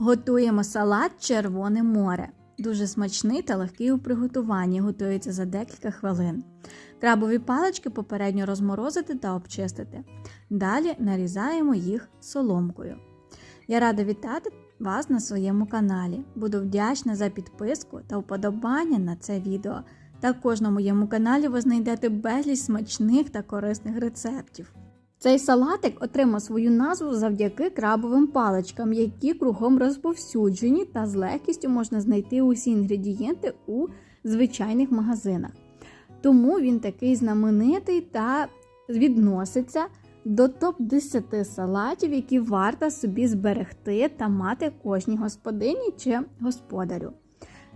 Готуємо салат Червоне море. Дуже смачний та легкий у приготуванні, готується за декілька хвилин. Крабові палички попередньо розморозити та обчистити. Далі нарізаємо їх соломкою. Я рада вітати вас на своєму каналі. Буду вдячна за підписку та вподобання на це відео. Також на моєму каналі ви знайдете безліч смачних та корисних рецептів. Цей салатик отримав свою назву завдяки крабовим паличкам, які кругом розповсюджені та з легкістю можна знайти усі інгредієнти у звичайних магазинах. Тому він такий знаменитий та відноситься до топ-10 салатів, які варто собі зберегти та мати кожній господині чи господарю.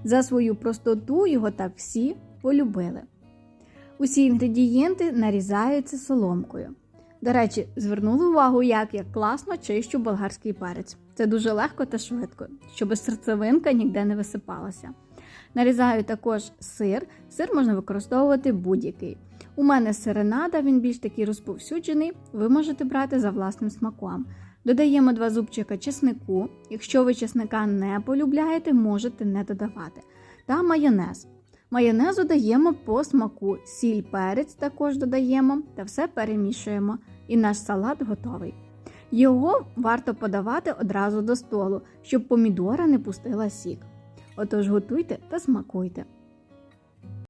За свою простоту його так всі полюбили. Усі інгредієнти нарізаються соломкою. До речі, звернули увагу, як я класно чищу болгарський перець. Це дуже легко та швидко, щоб серцевинка ніде не висипалася. Нарізаю також сир. Сир можна використовувати будь-який. У мене сиренада, він більш такий розповсюджений, ви можете брати за власним смаком. Додаємо два зубчика чеснику. Якщо ви чесника не полюбляєте, можете не додавати. Та майонез. Майонезу даємо по смаку, сіль перець також додаємо та все перемішуємо. І наш салат готовий. Його варто подавати одразу до столу, щоб помідора не пустила сік. Отож готуйте та смакуйте.